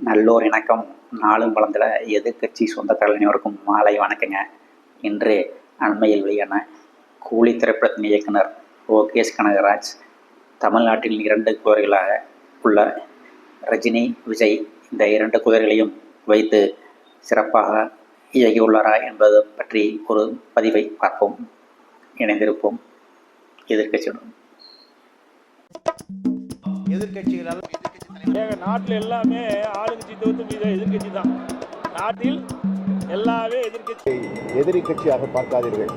நல்லோர் இணக்கம். நாளும் வளர்ந்துட எதிர்க்கட்சி சொந்தக்காரர்கள் அனைவருக்கும் மாலை வணக்கங்க. இன்று அண்மையில் வெளியான கூலி திரைப்படத்தின் இயக்குனர் ஓகேஷ் கனகராஜ் தமிழ்நாட்டில் இரண்டு குதிரைகளாக உள்ள ரஜினி விஜய் இந்த இரண்டு குதிரைகளையும் வைத்து சிறப்பாக இயக்கியுள்ளாரா என்பது பற்றி ஒரு பதிவை பார்ப்போம். இணைந்திருப்போம். எதிர்கட்சியுடன் எதிர்கட்சிகளால் ஏங்க நாட்டில் எல்லாமே ஆளுங்கட்சி தவிர்த்து மீத எதிர்க்கட்சி தான். நாட்டில் எல்லாமே எதிர்க்கட்சி. எதிரி கட்சியாக பார்க்காதீர்கள்.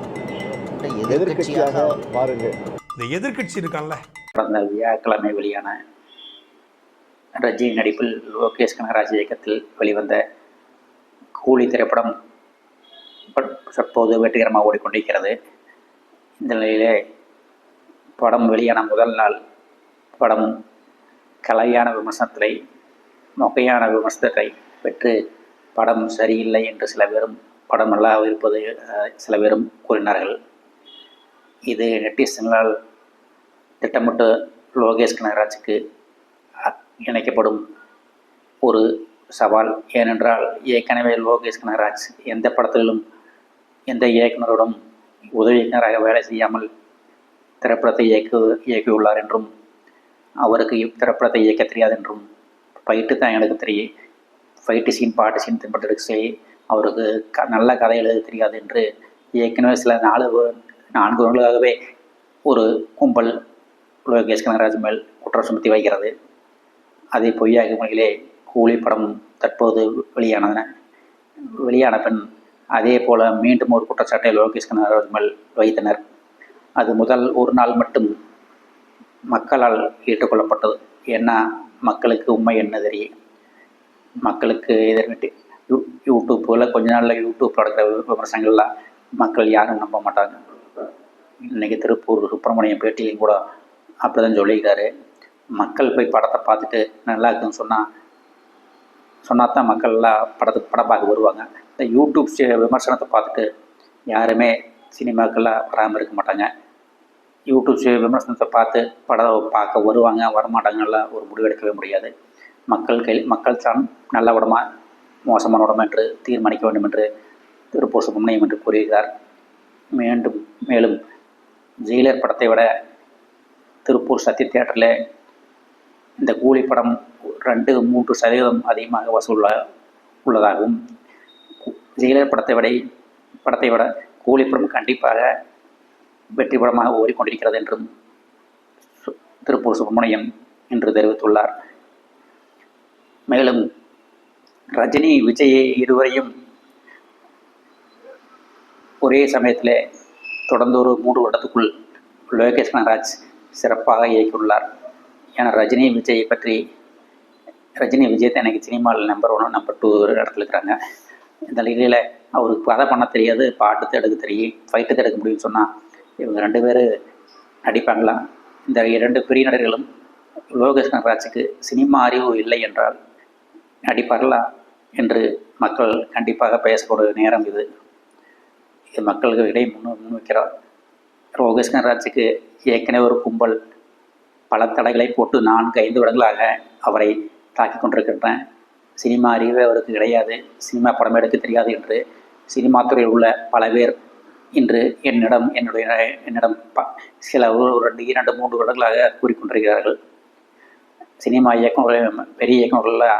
எதிர்கட்சியாக பாருங்கள் இந்த எதிர்க்கட்சி இருக்கான்ல. கடந்த வியாழக்கிழமை வெளியான ரஜினி நடிப்பில் லோகேஷ் கனகராஜ் இயக்கத்தில் வெளிவந்த கூலி திரைப்படம் தற்போது வெற்றிகரமாக ஓடிக்கொண்டிருக்கிறது. இந்த நிலையிலே படம் வெளியான முதல் நாள் படம் கலையான விமர்சனத்தை நொகையான விமர்சனத்தை பெற்று படம் சரியில்லை என்று சில பேரும் படம் நல்லா இருப்பது சில பேரும் கூறினார்கள். இது நெட்டிசன்களால் திட்டமிட்டு லோகேஷ் கனகராஜுக்கு இணைக்கப்படும் ஒரு சவால். ஏனென்றால் ஏற்கனவே லோகேஷ் கனகராஜ் எந்த படத்திலும் எந்த இயக்குனரோடும் உதவி இயக்குனராக வேலை செய்யாமல் திரைப்படத்தை இயக்கு இயக்கியுள்ளார் என்றும் அவருக்கு திரைப்படத்தை இயக்க தெரியாது என்றும் ஃபைட்டு தான் எனக்கு தெரியும் ஃபைட்டு சீன் பாட்டு சீன் தின்பட்டு சரி அவருக்கு க நல்ல கதை எழுத தெரியாது என்று ஏற்கனவே சில நாலு நான்கு வருடங்களாகவே ஒரு கும்பல் லோகேஷ் கனகராஜ் மேல் குற்றம் சுமத்தி வைக்கிறது. அதை பொய்யாக முறையிலே கூலி படம் தற்போது வெளியானதன வெளியான பின் அதே போல் மீண்டும் ஒரு குற்றச்சாட்டை லோகேஷ் கனகராஜ் மேல் வைத்தனர். அது முதல் ஒரு நாள் மட்டும் மக்களால் ஏற்றுக்கொள்ளப்பட்டது. ஏன்னா மக்களுக்கு உண்மை என்ன தெரியும்? மக்களுக்கு எதிர்விட்டு யூ யூடியூப்பில் கொஞ்ச நாளில் யூடியூப் நடக்கிற விமர்சனங்கள்லாம் மக்கள் யாரும் நம்ப மாட்டாங்க. இன்றைக்கி திருப்பூர் சுப்பிரமணியம் பேட்டியிலையும் கூட அப்படி தான் சொல்லியிருக்காரு. மக்கள் போய் படத்தை பார்த்துட்டு நல்லா இருக்குன்னு சொன்னால் சொன்னால் தான் மக்கள்லாம் படத்துக்கு படம் பார்க்க வருவாங்க. இந்த யூடியூப் விமர்சனத்தை பார்த்துட்டு யாருமே சினிமாக்கெல்லாம் வராமல் இருக்க மாட்டாங்க. யூடியூப் விமர்சனத்தை பார்த்து படம் பார்க்க வருவாங்க வரமாட்டாங்கலாம் ஒரு முடிவு எடுக்கவே முடியாது. மக்கள் கை மக்கள் தான் நல்ல உடமா மோசமான உடம்பு என்று தீர்மானிக்க வேண்டும் என்று திருப்பூர் சுப்பிரமணியம் என்று கூறுகிறார் மீண்டும் மேலும் ஜெயிலர் படத்தை விட திருப்பூர் சத்ய தியேட்டரில் இந்த கூலி படம் ரெண்டு மூன்று சதவீதம் அதிகமாக வசூல உள்ளதாகவும் ஜெயிலர் படத்தை விட படத்தை விட கூலி படம் கண்டிப்பாக வெற்றி படமாக ஓடிக்கொண்டிருக்கிறது என்றும் சு- திருப்பூர் சுப்பிரமணியம் என்று தெரிவித்துள்ளார். மேலும் ரஜினி விஜய் இருவரையும் ஒரே சமயத்தில் தொடர்ந்து ஒரு மூன்று வருடத்துக்குள் லோகேஷ் கனகராஜ் சிறப்பாக இயக்கியுள்ளார். ஏன்னா ரஜினி விஜய் பற்றி ரஜினி விஜயத்தை எனக்கு சினிமாவில் நம்பர் ஒன்று நம்பர் டூ இடத்துல இருக்கிறாங்க இந்த நிலையில் அவருக்கு கதை பண்ண தெரியாது பாட்டு எடுக்க தெரியும் ஃபைட்டு எடுக்க முடியும்னு சொன்னால் இவங்க ரெண்டு பேர் நடிப்பாங்களாம் இந்த இரண்டு பெரிய நடிகர்களும் லோகேஷ் ராஜுக்கு சினிமா அறிவு இல்லை என்றால் நடிப்பார்களா என்று மக்கள் கண்டிப்பாக பேசக்கூடிய நேரம் இது. இது மக்களுக்கு இடையே முன் முன்வைக்கிறார். லோகேஷ் ராஜுக்கு ஏற்கனவே ஒரு கும்பல் பல தடைகளை போட்டு நான்கு ஐந்து வருடங்களாக அவரை தாக்கி கொண்டிருக்கின்றேன். சினிமா அறிவே அவருக்கு கிடையாது. சினிமா படம் எடுக்க தெரியாது என்று சினிமா துறையில் உள்ள பல பேர் இன்று என்னிடம் என்னுடைய என்னிடம் ப- சில ஒரு ரெண்டு இரண்டு மூன்று வருடங்களாக கூறிக்கொண்டிருக்கிறார்கள். சினிமா இயக்குநர்கள் பெரிய இயக்குநர்கள்லாம்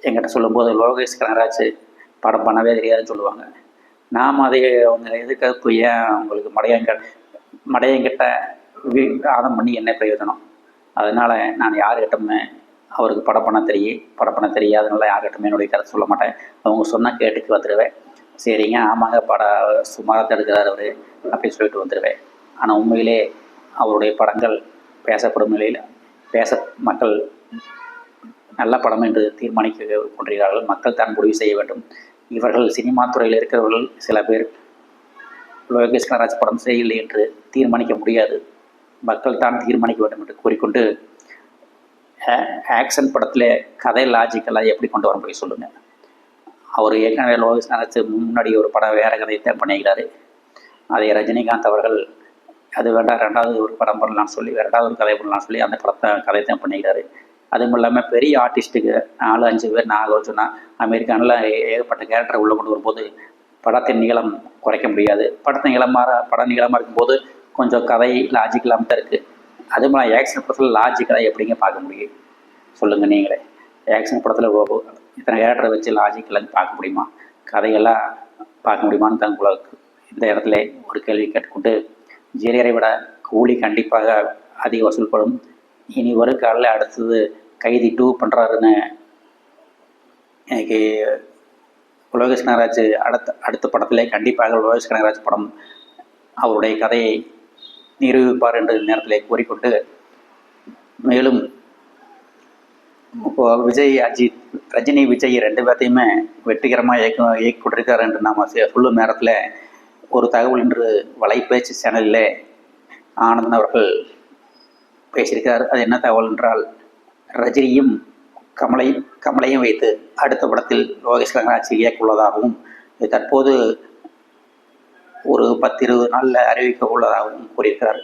எங்கிட்ட சொல்லும்போது லோகேஷ் கனராஜ் படம் பண்ணவே தெரியாதுன்னு சொல்லுவாங்க. நாம் அதை அவங்க எதுக்கு ஏன் அவங்களுக்கு மடையங்க மடையங்கிட்ட ஆதம் பண்ணி என்ன பிரயோஜனம். அதனால் நான் யார்கிட்டமே அவருக்கு படம் பண்ண தெரியும் படம் பண்ண தெரியாதனால யார்கிட்டமே என்னுடைய கதை சொல்ல மாட்டேன். அவங்க சொன்னால் கேட்டுக்கு வந்துடுவேன். சரிங்க ஆமாங்க படம் சுமாராக தான் எடுக்கிறார் அவர் அப்படின்னு சொல்லிட்டு வந்துடுவேன் ஆனால் உண்மையிலே அவருடைய படங்கள் பேசப்படும் நிலையில் பேச மக்கள் நல்ல படம் என்று தீர்மானிக்க கொண்டிருக்கிறார்கள். மக்கள் தான் முடிவு செய்ய வேண்டும். இவர்கள் சினிமா துறையில் இருக்கிறவர்கள் சில பேர் லோகேஷ் கனராஜ் படம் செய்யவில்லை என்று தீர்மானிக்க முடியாது. மக்கள் தான் தீர்மானிக்க வேண்டும் என்று கூறிக்கொண்டு ஆக்ஷன் படத்தில் கதை லாஜிக்கெல்லாம் எப்படி கொண்டு வர முடியும் சொல்லுங்கள் அவர் ஏற்கனவே லோகேஷ் கனராஜ் முன்னாடி ஒரு படம் வேற கதையை தான் பண்ணிக்கிறாரு அதை ரஜினிகாந்த் அவர்கள் அது வேண்டாம் ரெண்டாவது ஒரு படம் பண்ணலாம்னு சொல்லி ரெண்டாவது ஒரு கதை பண்ணலாம்னு சொல்லி அந்த படத்தை கதை தான் பண்ணிக்கிறாரு அதுவும் இல்லாமல் பெரிய ஆர்டிஸ்ட்டுக்கு நாலு அஞ்சு பேர் நான் சொன்னால் அமெரிக்கானில் ஏகப்பட்ட கேரக்டர் உள்ளே கொண்டு வரும்போது படத்தின் நீளம் குறைக்க முடியாது. படத்தின் நீளமாக படம் நீளமாக இருக்கும்போது கொஞ்சம் கதை லாஜிக் இல்லாமல் தான் இருக்குது அதே மாதிரி ஆக்ஷன் படத்தில் லாஜிக்கலாக எப்படிங்க பார்க்க முடியும்? சொல்லுங்கள் நீங்களே. ஆக்ஷன் படத்தில் இத்தனை கேரக்டரை வச்சு லாஜிக்கெல்லாம் பார்க்க முடியுமா? கதையெல்லாம் பார்க்க முடியுமான்னு தான் இந்த இடத்துல ஒரு கேள்வி கேட்டுக்கொண்டு ஜெரியரை விட கூலி கண்டிப்பாக அதிக வசூல்படும். இனி வரும் காலையில் அடுத்தது கைதி டூ பண்ணுறாருன்னு எனக்கு லோகேஷ் கனகராஜ் அடுத்த அடுத்த படத்திலே கண்டிப்பாக லோகேஷ் கனகராஜ் படம் அவருடைய கதையை நிரூபிப்பார் என்ற நேரத்திலே கூறிக்கொண்டு மேலும் இப்போ விஜய் அஜித் ரஜினி விஜய் ரெண்டு பேர்த்தையுமே வெற்றிகரமாக இயக்க இயக்கி கொண்டிருக்கார் என்று நாம் சொல்லும் நேரத்தில் ஒரு தகவல் என்று வலைப்பேச்சு சேனலில் ஆனந்தன் அவர்கள் பேசியிருக்கார். அது என்ன தகவல் என்றால் ரஜினியும் கமலை கமலையும் வைத்து அடுத்த படத்தில் லோகேஷ் கனகராஜ் இயக்க உள்ளதாகவும் தற்போது ஒரு பத்து இருபது நாளில் அறிவிக்க உள்ளதாகவும் கூறியிருக்கிறார்.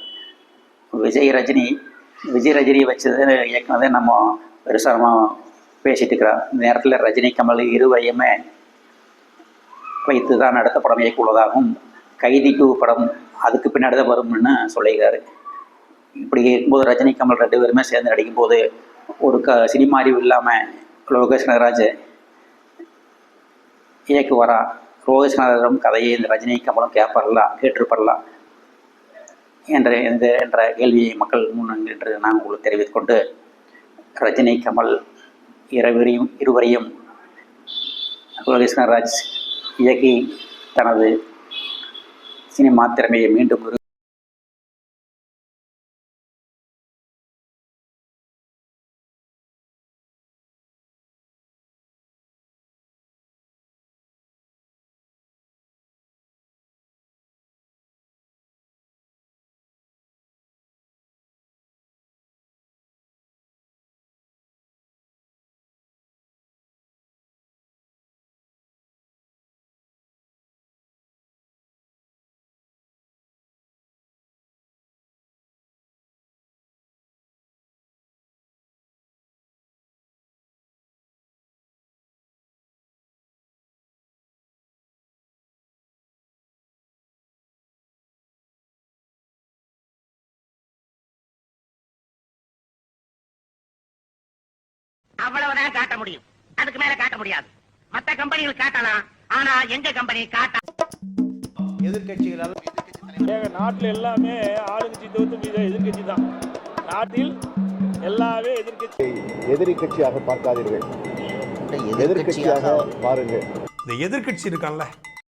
விஜய் ரஜினி விஜய் ரஜினியை வச்சது இயக்குனதை நம்ம பெருசாக பேசிட்டு இருக்கிறோம் இந்த நேரத்தில் ரஜினி கமல் இருவரையுமே வைத்து தான் அடுத்த படம் இயக்க உள்ளதாகவும் கைதி டூ படம் அதுக்கு பின்னாடி தான் வரும்னு சொல்லியிருக்காரு. இப்படி இருக்கும்போது ரஜினி கமல் ரெண்டு பேருமே சேர்ந்து நடிக்கும்போது ஒரு க சினிமா அறிவு இல்லாமல் லோகேஷ் கனகராஜ் இயக்குவாரா? லோகேஷ் கனகராஜும் கதையை இந்த ரஜினி கமலும் கேட்பாரலாம் கேட்டிருப்பாரலாம் என்ற இந்த என்ற கேள்வியை மக்கள் முன் என்று நான் உங்களுக்கு தெரிவித்துக்கொண்டு ரஜினி கமல் இருவரையும் இருவரையும் குலகிருஷ்ணராஜ் இயக்கி தனது சினிமா திறமையை மீண்டும் அவ்வளவுதான் காட்ட முடியும். அதுக்கு மேல காட்ட முடியாது. மத்த கம்பெனிகள் காட்டலாம். ஆனா எங்க கம்பெனி காட்ட எதிர்க்கட்சிகளால் ஏங்க நாட்டில் எல்லாமே ஆளுங்கட்சி தவிர்த்து மீது எதிர்கட்சி தான். நாட்டில் எல்லாமே எதிர்கட்சி எதிரி கட்சியாக பார்க்காதீர்கள் எதிர்க்கட்சியாக பாருங்கள். இந்த எதிர்க்கட்சி இருக்கான்ல.